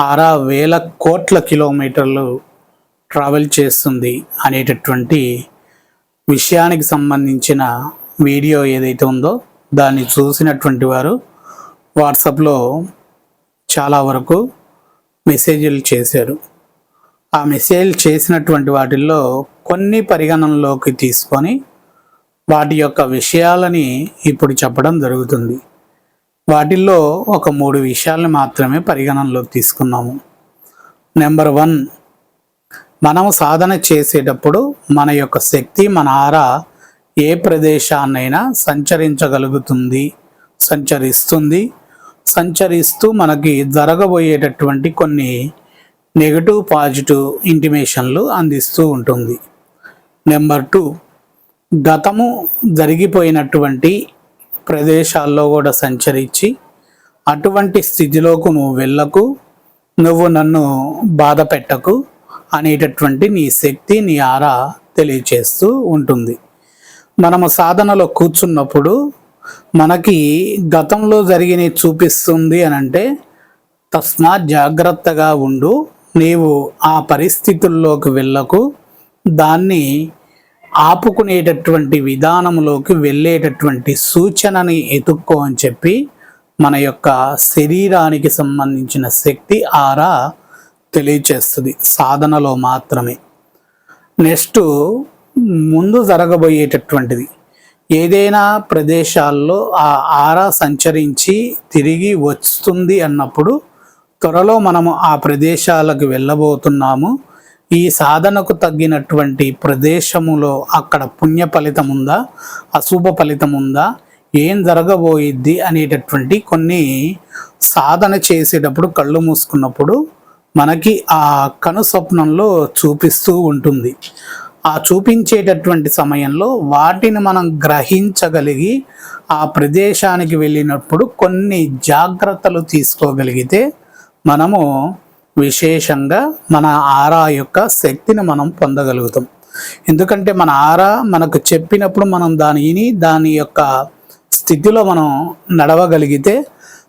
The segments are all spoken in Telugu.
ఆరా వేల కోట్ల కిలోమీటర్లు ట్రావెల్ చేస్తుంది అనేటటువంటి విషయానికి సంబంధించిన వీడియో ఏదైతే ఉందో దాన్ని చూసినటువంటి వారు వాట్సాప్లో చాలా వరకు మెసేజ్లు చేశారు. ఆ మెసేజ్ చేసినటువంటి వాటిల్లో కొన్ని పరిగణనలోకి తీసుకొని వాటి యొక్క విషయాలని ఇప్పుడు చెప్పడం జరుగుతుంది. వాటిల్లో ఒక మూడు విషయాలను మాత్రమే పరిగణనలోకి తీసుకున్నాము. నెంబర్ వన్ మనం సాధన చేసేటప్పుడు మన యొక్క శక్తి మన ఆరా ఏ ప్రదేశాన్నైనా సంచరించగలుగుతుంది సంచరిస్తుంది. సంచరిస్తూ మనకి జరగబోయేటటువంటి కొన్ని నెగటివ్ పాజిటివ్ ఇంటిమేషన్లు అందిస్తూ ఉంటుంది. నెంబర్ టూ గతము జరిగిపోయినటువంటి ప్రదేశాల్లో కూడా సంచరించి అటువంటి స్థితిలోకి నువ్వు వెళ్ళకు నువ్వు నన్ను బాధ పెట్టకు అనేటటువంటి నీ శక్తి నీ ఆరా తెలియచేస్తూ ఉంటుంది. మనము సాధనలో కూర్చున్నప్పుడు మనకి గతంలో జరిగిన చూపిస్తుంది అని అంటే తస్మాత్ జాగ్రత్తగా ఉండు నీవు ఆ పరిస్థితుల్లోకి వెళ్ళకు దాన్ని ఆపుకునేటటువంటి విధానంలోకి వెళ్ళేటటువంటి సూచనని ఎతుక్కో అని చెప్పి మన యొక్క శరీరానికి సంబంధించిన శక్తి ఆరా తెలియచేస్తుంది. సాధనలో మాత్రమే. నెక్స్ట్ ముందు జరగబోయేటటువంటిది. ఏదైనా ప్రదేశాల్లో ఆ ఆరా సంచరించి తిరిగి వస్తుంది అన్నప్పుడు త్వరలో మనము ఆ ప్రదేశాలకు వెళ్ళబోతున్నాము. ఈ సాధనకు తగ్గినటువంటి ప్రదేశములో అక్కడ పుణ్య ఫలితం ఉందా అశుభ ఫలితం ఉందా ఏం జరగబోయిద్ది అనేటటువంటి కొన్ని సాధన చేసేటప్పుడు కళ్ళు మూసుకున్నప్పుడు మనకి ఆ కను స్వప్నంలో చూపిస్తూ ఉంటుంది. ఆ చూపించేటటువంటి సమయంలో వాటిని మనం గ్రహించగలిగి ఆ ప్రదేశానికి వెళ్ళినప్పుడు కొన్ని జాగ్రత్తలు తీసుకోగలిగితే మనము విశేషంగా మన ఆరా యొక్క శక్తిని మనం పొందగలుగుతాం. ఎందుకంటే మన ఆరా మనకు చెప్పినప్పుడు మనం దాని విని దాని యొక్క స్థితిలో మనం నడవగలిగితే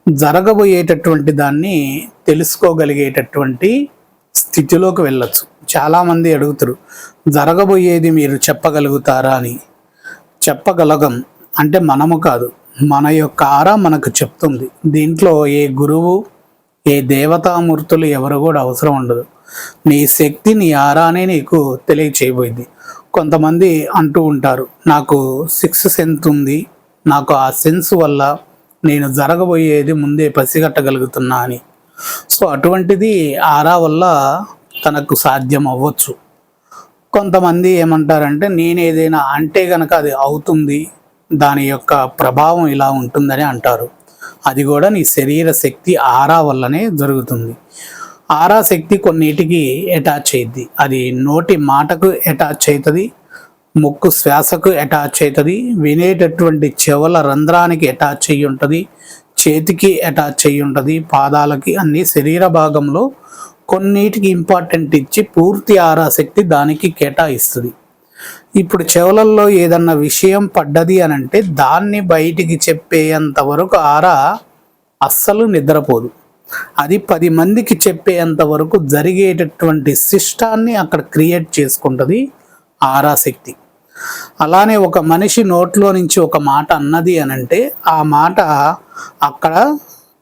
జరగబోయేటటువంటి దాన్ని తెలుసుకోగలిగేటటువంటి స్థితిలోకి వెళ్ళచ్చు. చాలామంది అడుగుతారు జరగబోయేది మీరు చెప్పగలుగుతారా? అని. చెప్పగలగం అంటే మనము కాదు మన యొక్క ఆరా మనకు చెప్తుంది. దీంట్లో ఏ గురువు ఏ దేవతామూర్తులు ఎవరు కూడా అవసరం ఉండదు. నీ శక్తి నీ ఆరానే నీకు తెలియచేయబోయింది. కొంతమంది అంటూ ఉంటారు నాకు సిక్స్ సెన్స్ ఉంది నాకు ఆ సెన్స్ వల్ల నేను జరగబోయేది ముందే పసిగట్టగలుగుతున్నా అని. సో అటువంటిది ఆరా వల్ల తనకు సాధ్యం అవ్వచ్చు. కొంతమంది ఏమంటారంటే నేను ఏదైనా అంటే గనక అది అవుతుంది దాని యొక్క ప్రభావం ఇలా ఉంటుందని అంటారు. అది కూడా నీ శరీర శక్తి ఆరా వల్లనే జరుగుతుంది. ఆరా శక్తి కొన్నిటికి అటాచ్ అవుతుంది అది నోటి మాటకు అటాచ్ అవుతుంది ముక్కు శ్వాసకు అటాచ్ అవుతుంది వినేటటువంటి చెవుల రంధ్రానికి అటాచ్ అయ్యి ఉంటుంది చేతికి అటాచ్ అయ్యి ఉంటుంది పాదాలకి అన్ని శరీర భాగంలో కొన్నిటికి ఇంపార్టెంట్ ఇచ్చి పూర్తి ఆరా శక్తి దానికి కేటాయిస్తుంది. ఇప్పుడు చెవులల్లో ఏదన్నా విషయం పడ్డది అని అంటే దాన్ని బయటికి చెప్పేంత వరకు ఆరా అస్సలు నిద్రపోదు. అది పది మందికి చెప్పేంత వరకు జరిగేటటువంటి శిష్టాన్ని అక్కడ క్రియేట్ చేసుకుంటుంది ఆరాశక్తి. అలానే ఒక మనిషి నోట్లో నుంచి ఒక మాట అన్నది అనంటే ఆ మాట అక్కడ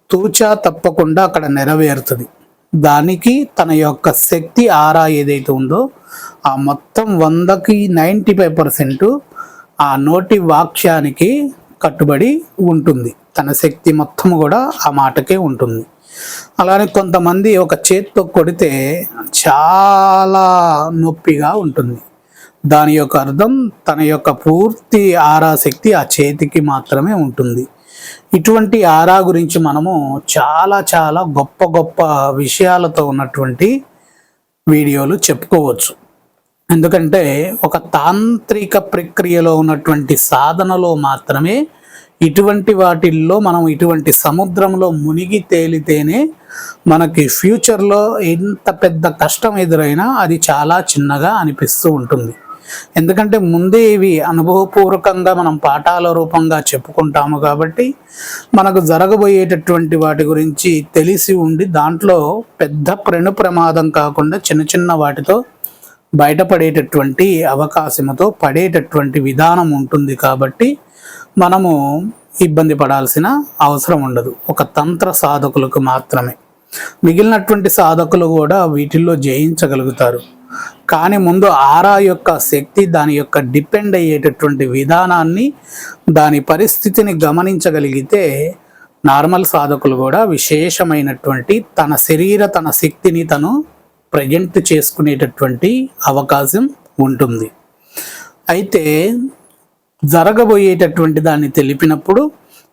తూచా తప్పకుండా అక్కడ నెరవేరుతుంది. దానికి తన యొక్క శక్తి ఆరా ఏదైతే ఉందో ఆ మొత్తం వందకి నైంటీ ఫైవ్ పర్సెంట్ ఆ నోటి వాక్యానికి కట్టుబడి ఉంటుంది. తన శక్తి మొత్తం కూడా ఆ మాటకే ఉంటుంది. అలానే కొంతమంది ఒక చేత్తో కొడితే చాలా నొప్పిగా ఉంటుంది. దాని యొక్క అర్థం తన యొక్క పూర్తి ఆరా శక్తి ఆ చేతికి మాత్రమే ఉంటుంది. ఇటువంటి ఆరా గురించి మనము చాలా చాలా గొప్ప గొప్ప విషయాలతో ఉన్నటువంటి వీడియోలు చెప్పుకోవచ్చు. ఎందుకంటే ఒక తాంత్రిక ప్రక్రియలో ఉన్నటువంటి సాధనలో మాత్రమే ఇటువంటి వాటిల్లో మనం ఇటువంటి సముద్రంలో మునిగి తేలితేనే మనకి ఫ్యూచర్లో ఎంత పెద్ద కష్టం ఎదురైనా అది చాలా చిన్నగా అనిపిస్తూ ఉంటుంది. ఎందుకంటే ముందే ఇవి అనుభవపూర్వకంగా మనం పాఠాల రూపంగా చెప్పుకుంటాము కాబట్టి మనకు జరగబోయేటటువంటి వాటి గురించి తెలిసి ఉండి దాంట్లో పెద్ద ప్రణు ప్రమాదం కాకుండా చిన్న చిన్న వాటితో బయటపడేటటువంటి అవకాశముతో పడేటటువంటి విధానం ఉంటుంది కాబట్టి మనము ఇబ్బంది పడాల్సిన అవసరం ఉండదు. ఒక తంత్ర సాధకులకు మాత్రమే. మిగిలినటువంటి సాధకులు కూడా వీటిల్లో జయించగలుగుతారు. కానీ ముందు ఆరా యొక్క శక్తి దాని యొక్క డిపెండ్ అయ్యేటటువంటి విధానాన్ని దాని పరిస్థితిని గమనించగలిగితే నార్మల్ సాధకులు కూడా విశేషమైనటువంటి తన శరీర తన శక్తిని తను ప్రజెంట్ చేసుకునేటటువంటి అవకాశం ఉంటుంది. అయితే జరగబోయేటటువంటి దాన్ని తెలిపినప్పుడు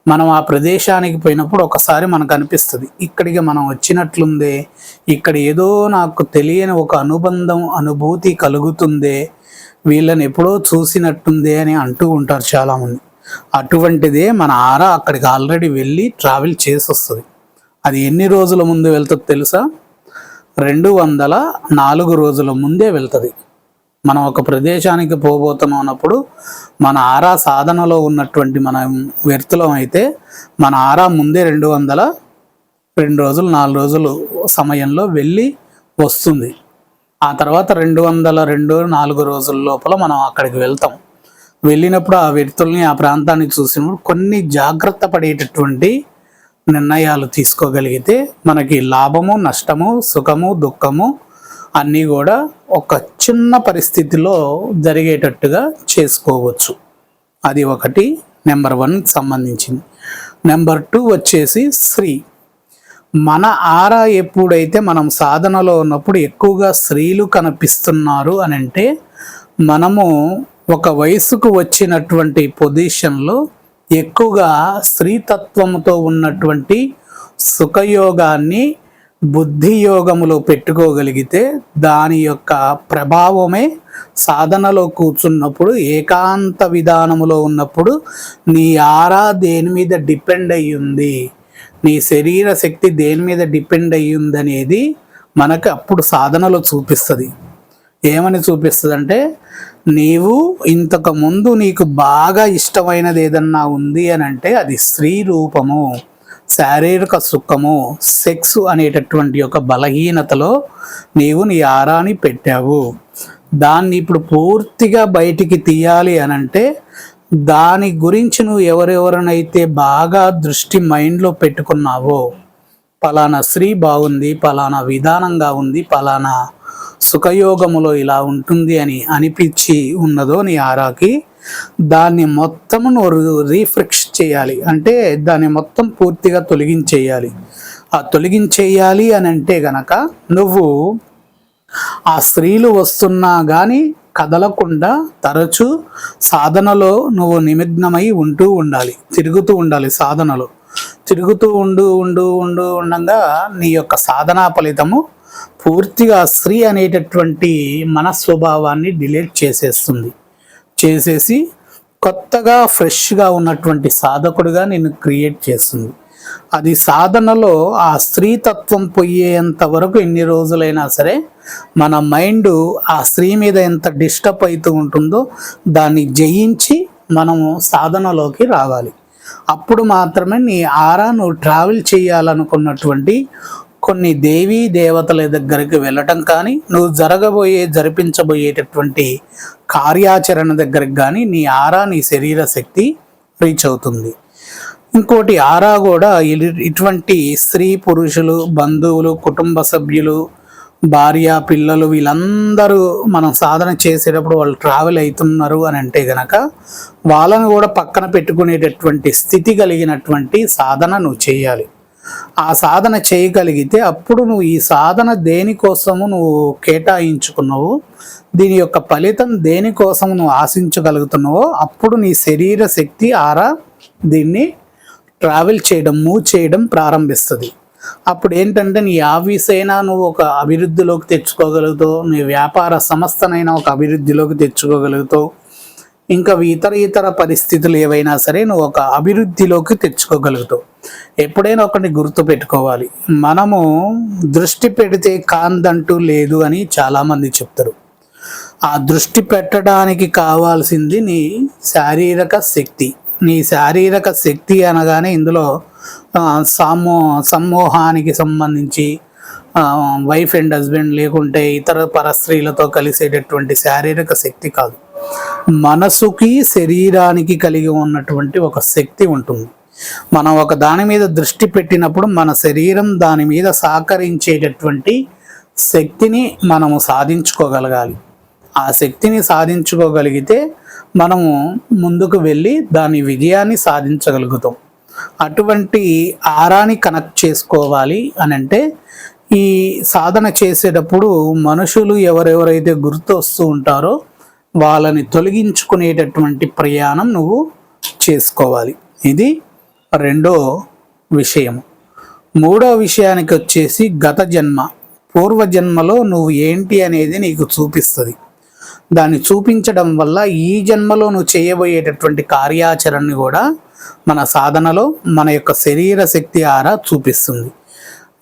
మనం ఆ ప్రదేశానికి పోయినప్పుడు ఒకసారి మనకు అనిపిస్తుంది ఇక్కడికి మనం వచ్చినట్లుందే ఇక్కడ ఏదో నాకు తెలియని ఒక అనుబంధం అనుభూతి కలుగుతుందే వీళ్ళని ఎప్పుడో చూసినట్టుందే అని అంటూ ఉంటారు చాలామంది. అటువంటిదే మన ఆరా అక్కడికి ఆల్రెడీ వెళ్ళి ట్రావెల్ చేసి వస్తుంది అది ఎన్ని రోజుల ముందు వెళ్తుందో తెలుసా? రెండు వందల నాలుగు రోజుల ముందే వెళ్తుంది. మనం ఒక ప్రదేశానికి పోబోతున్నాం అన్నప్పుడు మన ఆరా సాధనలో ఉన్నటువంటి మనం వ్యర్థులం అయితే మన ఆరా ముందే రెండు వందల రెండు రోజులు నాలుగు రోజులు సమయంలో వెళ్ళి వస్తుంది. ఆ తర్వాత రెండు వందల రెండు నాలుగు రోజుల లోపల మనం అక్కడికి వెళ్తాం. వెళ్ళినప్పుడు ఆ వ్యక్తుల్ని ఆ ప్రాంతాన్ని చూసినప్పుడు కొన్ని జాగ్రత్త పడేటటువంటి నిర్ణయాలు తీసుకోగలిగితే మనకి లాభము నష్టము సుఖము దుఃఖము అన్నీ కూడా ఒక చిన్న పరిస్థితిలో జరిగేటట్టుగా చేసుకోవచ్చు. అది ఒకటి. నెంబర్ వన్ సంబంధించింది. నెంబర్ టూ వచ్చేసి స్త్రీ. మన ఆరా ఎప్పుడైతే మనం సాధనలో ఉన్నప్పుడు ఎక్కువగా స్త్రీలు కనిపిస్తున్నారు అని అంటే మనము ఒక వయసుకు వచ్చినటువంటి పొజిషన్లో ఎక్కువగా స్త్రీతత్వంతో ఉన్నటువంటి సుఖయోగాన్ని బుద్ధియోగములో పెట్టుకోగలిగితే దాని యొక్క ప్రభావమే సాధనలో కూర్చున్నప్పుడు ఏకాంత విధానములో ఉన్నప్పుడు నీ ఆరా దేని మీద డిపెండ్ అయ్యింది? నీ శరీర శక్తి దేని మీద డిపెండ్ అయ్యిందనేది మనకు అప్పుడు సాధనలో చూపిస్తుంది. ఏమని చూపిస్తుంది అంటే నీవు ఇంతకు ముందు నీకు బాగా ఇష్టమైనది ఏదన్నా ఉంది అని అంటే అది స్త్రీ రూపము శారీరక సుఖము సెక్స్ అనేటటువంటి ఒక బలహీనతలో నీవు నీ ఆరాని పెట్టావు. దాన్ని ఇప్పుడు పూర్తిగా బయటికి తీయాలి అని అంటే దాని గురించి నువ్వు ఎవరెవరినైతే బాగా దృష్టి మైండ్లో పెట్టుకున్నావో పలానా స్త్రీ బాగుంది పలానా విధానంగా ఉంది పలానా సుఖయోగములో ఇలా ఉంటుంది అని అనిపించి ఉన్నదో నీ ఆరాకి దాన్ని మొత్తం నువ్వు రీఫ్రెష్ చేయాలి. అంటే దాన్ని మొత్తం పూర్తిగా తొలగించేయాలి. ఆ తొలగించేయాలి అని అంటే గనక నువ్వు ఆ స్త్రీలు వస్తున్నా కానీ కదలకుండా తరచు సాధనలో నువ్వు నిమగ్నమై ఉంటూ ఉండాలి. తిరుగుతూ ఉండాలి సాధనలో. తిరుగుతూ ఉండు ఉండు ఉండు ఉండగా నీ యొక్క సాధనా ఫలితము పూర్తిగా స్త్రీ అనేటటువంటి మన స్వభావాన్ని డిలీట్ చేసేస్తుంది. చేసేసి కొత్తగా ఫ్రెష్గా ఉన్నటువంటి సాధకుడిగా నేను క్రియేట్ చేస్తుంది. అది సాధనలో ఆ స్త్రీతత్వం పోయేంత వరకు ఎన్ని రోజులైనా సరే మన మైండ్ ఆ స్త్రీ మీద ఎంత డిస్టర్బ్ అవుతూ ఉంటుందో దాన్ని జయించి మనము సాధనలోకి రావాలి. అప్పుడు మాత్రమే నీ ఆరా నువ్వు ట్రావెల్ చేయాలనుకున్నటువంటి కొన్ని దేవీ దేవతల దగ్గరికి వెళ్ళటం కానీ నువ్వు జరగబోయే జరిపించబోయేటటువంటి కార్యాచరణ దగ్గరికి కానీ నీ ఆరా నీ శరీర శక్తి రీచ్ అవుతుంది. ఇంకోటి ఆరా కూడా ఇటువంటి స్త్రీ పురుషులు బంధువులు కుటుంబ సభ్యులు భార్య పిల్లలు వీళ్ళందరూ మనం సాధన చేసేటప్పుడు వాళ్ళు ట్రావెల్ అవుతున్నారు అని అంటే గనక వాళ్ళను కూడా పక్కన పెట్టుకునేటటువంటి స్థితి కలిగినటువంటి సాధన నువ్వు చేయాలి. ఆ సాధన చేయగలిగితే అప్పుడు నువ్వు ఈ సాధన దేనికోసము నువ్వు కేటాయించుకున్నావు? దీని యొక్క ఫలితం దేనికోసం నువ్వు ఆశించగలుగుతున్నావో అప్పుడు నీ శరీర శక్తి ఆరా దీన్ని ట్రావెల్ చేయడం మూవ్ చేయడం ప్రారంభిస్తుంది. అప్పుడు ఏంటంటే నీ ఆఫీస్ అయినా నువ్వు ఒక అభివృద్ధిలోకి తెచ్చుకోగలుగుతావు నీ వ్యాపార సంస్థనైనా ఒక అభివృద్ధిలోకి తెచ్చుకోగలుగుతావు. ఇంకా ఇతర ఇతర పరిస్థితులు ఏవైనా సరే నువ్వు ఒక అభివృద్ధిలోకి తెచ్చుకోగలుగుతావు. ఎప్పుడైనా ఒకటి గుర్తు పెట్టుకోవాలి. మనము దృష్టి పెడితే కాందంటూ లేదు అని చాలామంది చెప్తారు. ఆ దృష్టి పెట్టడానికి కావాల్సింది నీ శారీరక శక్తి. నీ శారీరక శక్తి అనగానే ఇందులో ఆ, సమూ సమూహానికి సంబంధించి వైఫ్ అండ్ హస్బెండ్ లేకుంటే ఇతర పరస్త్రీలతో కలిసేటటువంటి శారీరక శక్తి కాదు. మనసుకి శరీరానికి కలిగి ఉన్నటువంటి ఒక శక్తి ఉంటుంది. మనం ఒక దాని మీద దృష్టి పెట్టినప్పుడు మన శరీరం దాని మీద సహకరించేటటువంటి శక్తిని మనము సాధించుకోగలగాలి. ఆ శక్తిని సాధించుకోగలిగితే మనము ముందుకు వెళ్ళి దాని విజయాన్ని సాధించగలుగుతాం. అటువంటి ఆరాని కనెక్ట్ చేసుకోవాలి అని అంటే ఈ సాధన చేసేటప్పుడు మనుషులు ఎవరెవరైతే గుర్తు వస్తూ ఉంటారో వాళ్ళని తొలగించుకునేటటువంటి ప్రయాణం నువ్వు చేసుకోవాలి. ఇది రెండో విషయం మూడో విషయానికి వచ్చేసి గత జన్మ పూర్వజన్మలో నువ్వు ఏంటి అనేది నీకు చూపిస్తుంది. దాన్ని చూపించడం వల్ల ఈ జన్మలో నువ్వు చేయబోయేటటువంటి కార్యాచరణని కూడా మన సాధనలో మన యొక్క శరీర శక్తి ఆరా చూపిస్తుంది.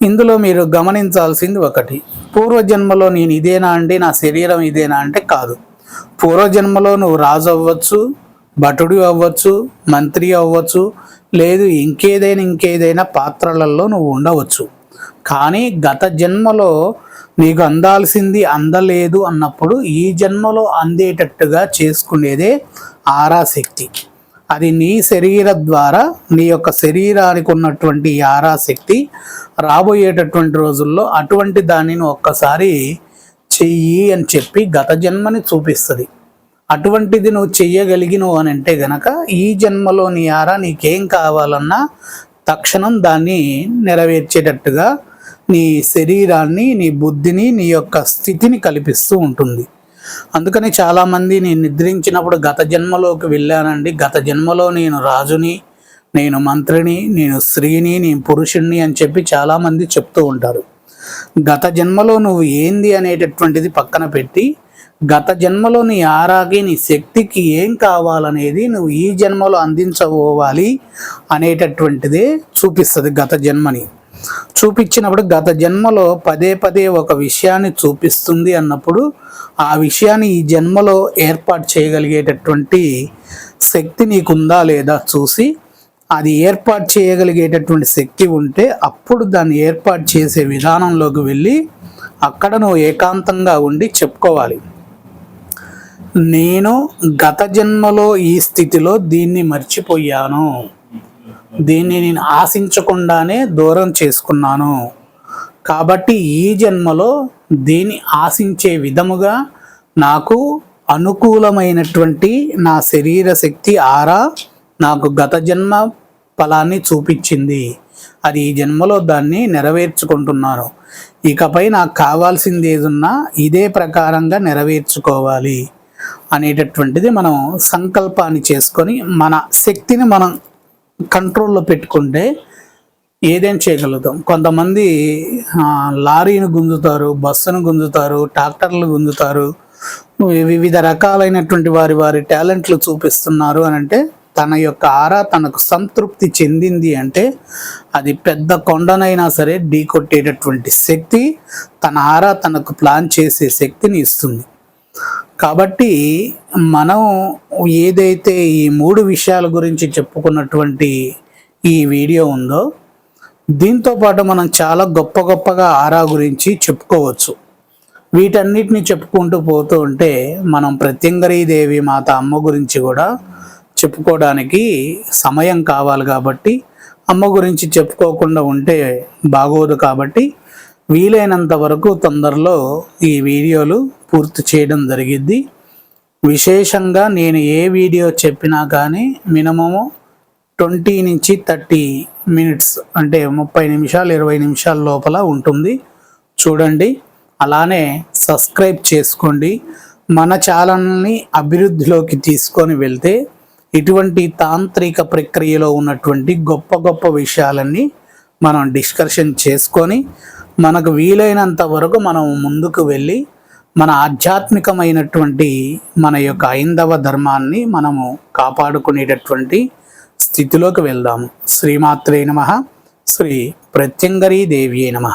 ఇందులో మీరు గమనించాల్సింది ఒకటి. పూర్వజన్మలో నేను ఇదేనా అండి నా శరీరం ఇదేనా అంటే కాదు. పూర్వజన్మలో నువ్వు రాజు అవ్వచ్చు భటుడు అవ్వచ్చు మంత్రి అవ్వచ్చు లేదు ఇంకేదైనా ఇంకేదైనా పాత్రలలో నువ్వు ఉండవచ్చు. కానీ గత జన్మలో నీకు అందాల్సింది అందలేదు అన్నప్పుడు ఈ జన్మలో అందేటట్టుగా చేసుకునేదే ఆరాశక్తి. అది నీ శరీర ద్వారా నీ యొక్క శరీరానికి ఉన్నటువంటి ఆరాశక్తి రాబోయేటటువంటి రోజుల్లో అటువంటి దానిని ఒక్కసారి చెయ్యి అని చెప్పి గత జన్మని చూపిస్తుంది. అటువంటిది నువ్వు చెయ్యగలిగినవు అని అంటే గనక ఈ జన్మలో నీ ఆరా నీకేం కావాలన్నా తక్షణం దాన్ని నెరవేర్చేటట్టుగా నీ శరీరాన్ని నీ బుద్ధిని నీ యొక్క స్థితిని కల్పిస్తూ ఉంటుంది. అందుకని చాలామంది నేను నిద్రించినప్పుడు గత జన్మలోకి వెళ్ళానండి. గత జన్మలో నేను రాజుని నేను మంత్రిని నేను స్త్రీని నేను పురుషుణ్ణి అని చెప్పి చాలామంది చెప్తూ ఉంటారు. గత జన్మలో నువ్వు ఏంది అనేటటువంటిది పక్కన పెట్టి గత జన్మలో నీ ఆరాకి నీ శక్తికి ఏం కావాలనేది నువ్వు ఈ జన్మలో అందించబోవాలి అనేటటువంటిదే చూపిస్తుంది గత జన్మని. చూపించినప్పుడు గత జన్మలో పదే పదే ఒక విషయాన్ని చూపిస్తుంది అన్నప్పుడు ఆ విషయాన్ని ఈ జన్మలో ఏర్పాటు చేయగలిగేటటువంటి శక్తి నీకుందా లేదా చూసి అది ఏర్పాటు చేయగలిగేటటువంటి శక్తి ఉంటే అప్పుడు దాన్ని ఏర్పాటు చేసే విధానంలోకి వెళ్ళి అక్కడ నువ్వు ఏకాంతంగా ఉండి చెప్పుకోవాలి. నేను గత జన్మలో ఈ స్థితిలో దీన్ని మర్చిపోయాను. దీన్ని నేను ఆశించకుండానే దూరం చేసుకున్నాను. కాబట్టి ఈ జన్మలో దీన్ని ఆశించే విధముగా నాకు అనుకూలమైనటువంటి నా శరీర శక్తి ఆరా నాకు గత జన్మ ఫలాన్ని చూపించింది. అది ఈ జన్మలో దాన్ని నెరవేర్చుకుంటున్నాను ఇకపై నాకు కావాల్సింది ఏదున్నా ఇదే ప్రకారంగా నెరవేర్చుకోవాలి అనేటటువంటిది మనం సంకల్పాన్ని చేసుకొని మన శక్తిని మనం కంట్రోల్లో పెట్టుకుంటే ఏదేం చేయగలుగుతాం? కొంతమంది లారీని గుంజుతారు బస్సును గుంజుతారు ట్రాక్టర్లు గుంజుతారు వివిధ రకాలైనటువంటి వారి వారి టాలెంట్లు చూపిస్తున్నారు అని అంటే తన యొక్క ఆరా తనకు సంతృప్తి చెందింది అంటే అది పెద్ద కొండనైనా సరే ఢీ కొట్టేటటువంటి శక్తి తన ఆరా తనకు ప్లాన్ చేసే శక్తిని ఇస్తుంది. కాబట్టి మనం ఏదైతే ఈ మూడు విషయాల గురించి చెప్పుకున్నటువంటి ఈ వీడియో ఉందో దీంతో పాటు మనం చాలా గొప్ప గొప్పగా ఆరా గురించి చెప్పుకోవచ్చు. వీటన్నిటిని చెప్పుకుంటూ పోతూ ఉంటే మనం ప్రత్యంగరీదేవి మాత అమ్మ గురించి కూడా చెప్పుకోవడానికి సమయం కావాలి కాబట్టి అమ్మ గురించి చెప్పుకోకుండా ఉంటే బాగోదు కాబట్టి వీలైనంత వరకు తొందరలో ఈ వీడియోలు పూర్తి చేయడం జరిగిద్ది. విశేషంగా నేను ఏ వీడియో చెప్పినా కానీ మినిమము ట్వంటీ నుంచి థర్టీ మినిట్స్ అంటే ముప్పై నిమిషాలు ఇరవై నిమిషాల లోపల ఉంటుంది. చూడండి అలానే సబ్స్క్రైబ్ చేసుకోండి. మన ఛానల్ని అభివృద్ధిలోకి తీసుకొని వెళ్తే ఇటువంటి తాంత్రిక ప్రక్రియలో ఉన్నటువంటి గొప్ప గొప్ప విషయాలన్నీ మనం డిస్కషన్ చేసుకొని మనకు వీలైనంత వరకు మనం ముందుకు వెళ్ళి మన ఆధ్యాత్మికమైనటువంటి మన యొక్క ఐందవ ధర్మాన్ని మనము కాపాడుకునేటటువంటి స్థితిలోకి వెళ్దాము. శ్రీమాత్రే నమ. శ్రీ ప్రత్యంగరీ దేవియే నమ.